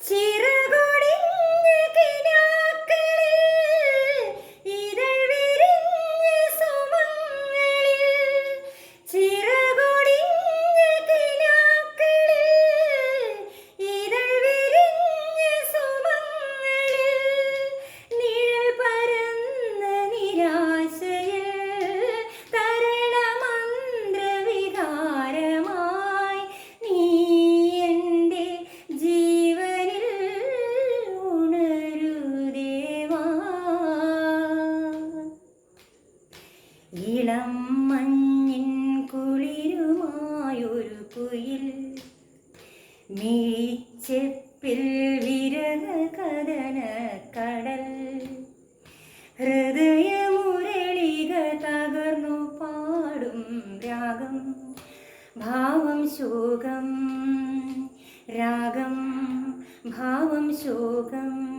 Tschüss. ഇളം മഞ്ഞിൻ കുളിരുമായൊരു കുയിൽ മീച്ചെപ്പിൽ വിരക കഥന കടൽ. ഹൃദയമുരളിക തകർന്നു പാടും രാഗം. ഭാവം ശോകം രാഗം. ഭാവം ശോകം.